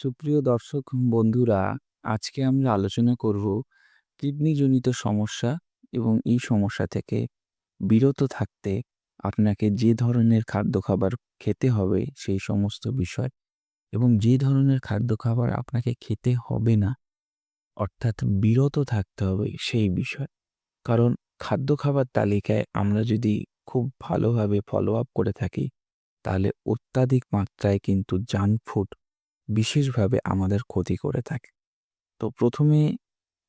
সুপ্রিয় দর্শক বন্ধুরা, আজকে আমরা আলোচনা করব কিডনিজনিত সমস্যা এবং এই সমস্যা থেকে বিরত থাকতে আপনাকে যে ধরনের খাদ্য খাবার খেতে হবে সেই সমস্ত বিষয় এবং যে ধরনের খাদ্য খাবার আপনাকে খেতে হবে না অর্থাৎ বিরত থাকতে হবে সেই বিষয়। কারণ খাদ্য খাবার তালিকায় আমরা যদি খুব ভালোভাবে ফলো আপ করে থাকি তাহলে অত্যাধিক মাত্রায় কিন্তু জাঙ্ক ফুড বিশেষভাবে আমাদের ক্ষতি করে থাকে। তো প্রথমে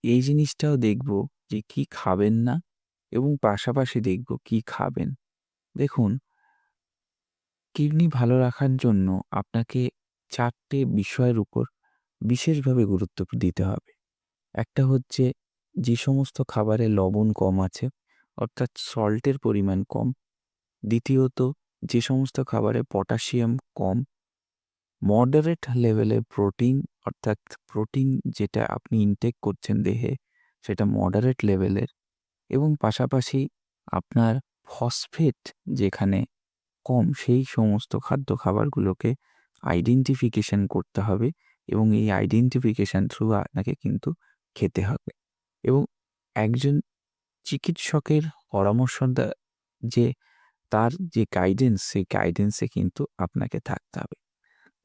এই জিনিসটাও দেখব যে কি খাবেন না এবং পাশাপাশি দেখব কি খাবেন। দেখুন, কিডনি ভালো রাখার জন্য আপনাকে চারটে বিষয়ের উপর বিশেষভাবে গুরুত্ব দিতে হবে। একটা হচ্ছে যে সমস্ত খাবারে লবণ কম আছে, অর্থাৎ সল্টের পরিমাণ কম। দ্বিতীয়ত, যে সমস্ত খাবারে পটাশিয়াম কম মডারেট লেভেলে প্রোটিন অর্থাৎ প্রোটিন যেটা আপনি ইনটেক করছেন দেহে, সেটা মডারেট লেভেলের এবং পাশাপাশি আপনার ফসফেট যেখানে কম, সেই সমস্ত খাদ্য খাবারগুলোকে আইডেন্টিফিকেশন করতে হবে এবং এই আইডেন্টিফিকেশান থ্রু আপনাকে কিন্তু খেতে হবে। এবং একজন চিকিৎসকের পরামর্শ যে, তার যে গাইডেন্স সেই গাইডেন্সে কিন্তু আপনাকে থাকতে হবে।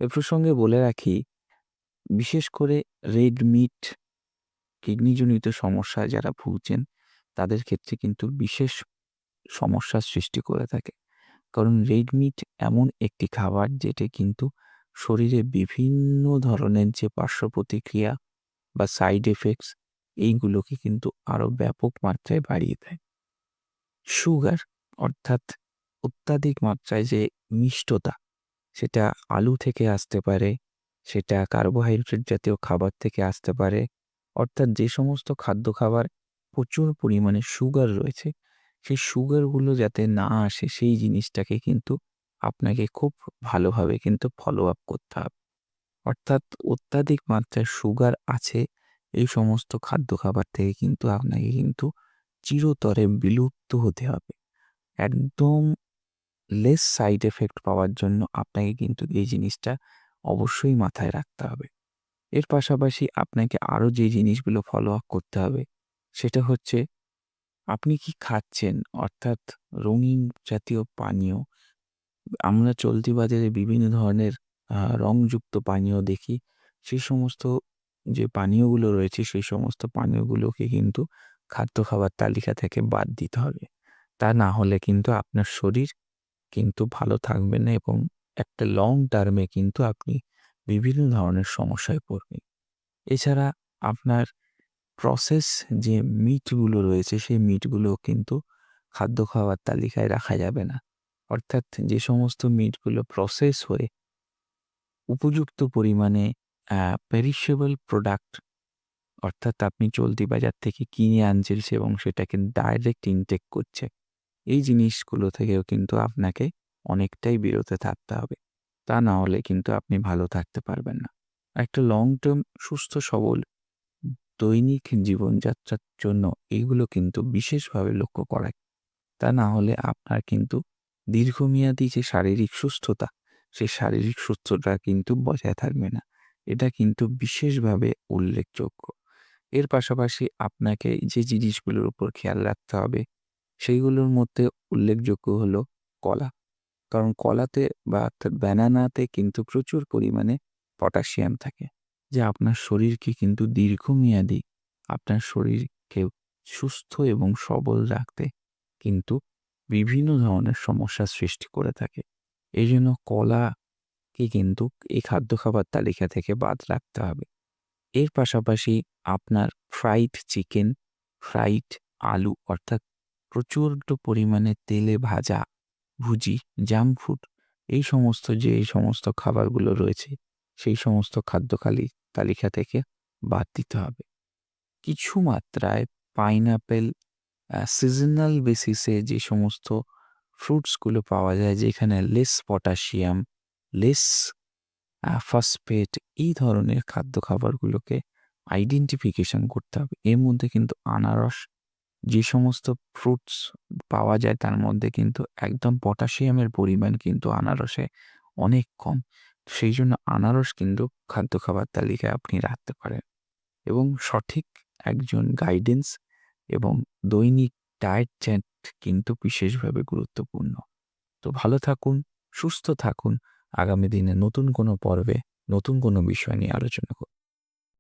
এ প্রসঙ্গে বলে রাখি, বিশেষ করে রেড মিট কিডনিজনিত সমস্যা যারা ভুগছেন, তাদের ক্ষেত্রে কিন্তু বিশেষ সমস্যার সৃষ্টি করে থাকে। কারণ রেড মিট এমন একটি খাবার যেটা কিন্তু শরীরে বিভিন্ন ধরনের যে পার্শ্ব প্রতিক্রিয়া বা সাইড এফেক্টস, এইগুলোকে কিন্তু আরও ব্যাপক মাত্রায় বাড়িয়ে দেয়। সুগার অর্থাৎ অত্যাধিক মাত্রায় যে মিষ্টতা সেটা আলু থেকে আসতে পারে, সেটা কার্বোহাইড্রেট জাতীয় খাবার থেকে আসতে পারে। অর্থাৎ যে সমস্ত খাদ্য খাবার প্রচুর পরিমাণে সুগার রয়েছে, সেই সুগারগুলো যাতে না আসে, সেই জিনিসটাকে কিন্তু আপনাকে খুব ভালোভাবে কিন্তু ফলো আপ করতে হবে। অর্থাৎ অত্যাধিক মাত্রায় সুগার আছে, এই সমস্ত খাদ্য খাবার থেকে কিন্তু আপনাকে কিন্তু চিরতরে বিলুপ্ত হতে হবে। একদম লেস সাইড এফেক্ট পাওয়ার জন্য আপনাকে কিন্তু এই জিনিসটা অবশ্যই মাথায় রাখতে হবে। এর পাশাপাশি আপনাকে আরও যে জিনিসগুলো ফলো আপ করতে হবে, সেটা হচ্ছে আপনি কি খাচ্ছেন? অর্থাৎ রঙিন জাতীয় পানীয়, আমরা চলতি বাজারে বিভিন্ন ধরনের রংযুক্ত পানীয় দেখি, সেই সমস্ত যে পানীয়গুলো রয়েছে, সেই সমস্ত পানীয়গুলোকে কিন্তু খাদ্য খাবার তালিকা থেকে বাদ দিতে হবে। তা না হলে কিন্তু আপনার শরীর কিন্তু ভালো থাকবে না এবং একটা লং টার্মে কিন্তু আপনি বিভিন্ন ধরনের সমস্যায় পড়বেন। এছাড়া আপনার প্রসেস যে মিটগুলো রয়েছে, সেই মিটগুলো কিন্তু খাদ্য খাওয়ার তালিকায় রাখা যাবে না। অর্থাৎ যে সমস্ত মিটগুলো প্রসেস হয়ে উপযুক্ত পরিমাণে পেরিশেবল প্রোডাক্ট অর্থাৎ আপনি চলতি বাজার থেকে কিনে আনছেন এবং সেটাকে ডাইরেক্ট ইনটেক করছে এই জিনিসগুলো থেকেও কিন্তু আপনাকে অনেকটাই বিরত থাকতে হবে। তা না হলে কিন্তু আপনি ভালো থাকতে পারবেন না। একটা লং টার্ম সুস্থ, সবল, দৈনিক জীবনযাত্রার জন্য এইগুলো কিন্তু বিশেষভাবে লক্ষ্য করায় তা না হলে আপনার কিন্তু দীর্ঘমেয়াদী যে শারীরিক সুস্থতা সেই শারীরিক সুস্থতা কিন্তু বজায় থাকবে না। এটা কিন্তু বিশেষভাবে উল্লেখযোগ্য। এর পাশাপাশি আপনাকে যে জিনিসগুলোর উপর খেয়াল রাখতে হবে সেইগুলোর মধ্যে উল্লেখযোগ্য হলো কলা। কারণ কলাতে বা ব্যানানাতে কিন্তু প্রচুর পরিমাণে পটাশিয়াম থাকে, যা আপনার শরীরকে কিন্তু দীর্ঘমেয়াদী, আপনার শরীরকে সুস্থ এবং সবল রাখতে কিন্তু বিভিন্ন ধরনের সমস্যার সৃষ্টি করে থাকে। এই জন্য কলাকে কিন্তু এই খাদ্য খাবার তালিকা থেকে বাদ রাখতে হবে। এর পাশাপাশি আপনার ফ্রাইড চিকেন ফ্রাইড আলু অর্থাৎ প্রচুর পরিমাণে তেলে ভাজা ভুজি জাঙ্ক ফুড এই সমস্ত যে, এই সমস্ত খাবারগুলো রয়েছে, সেই সমস্ত খাদ্য খালি, তালিকা থেকে বাদ দিতে হবে। কিছু মাত্রায় পাইনাপেল সিজনাল বেসিসে যে সমস্ত ফ্রুটসগুলো পাওয়া যায়, যেখানে লেস পটাশিয়াম লেস ফসফেট এই ধরনের খাদ্য খাবারগুলোকে আইডেন্টিফিকেশন করতে হবে। এর মধ্যে কিন্তু আনারস যে সমস্ত ফ্রুটস পাওয়া যায় তার মধ্যে কিন্তু একদম পটাশিয়ামের পরিমাণ কিন্তু আনারসে অনেক কম। সেই জন্য আনারস কিন্তু খাদ্য খাবার তালিকায় আপনি রাখতে পারেন। এবং সঠিক একজন গাইডেন্স এবং দৈনিক ডায়েট চ্যাট কিন্তু বিশেষভাবে গুরুত্বপূর্ণ। তো ভালো থাকুন, সুস্থ থাকুন। আগামী দিনে নতুন কোনো পর্বে নতুন কোনো বিষয় নিয়ে আলোচনা করব।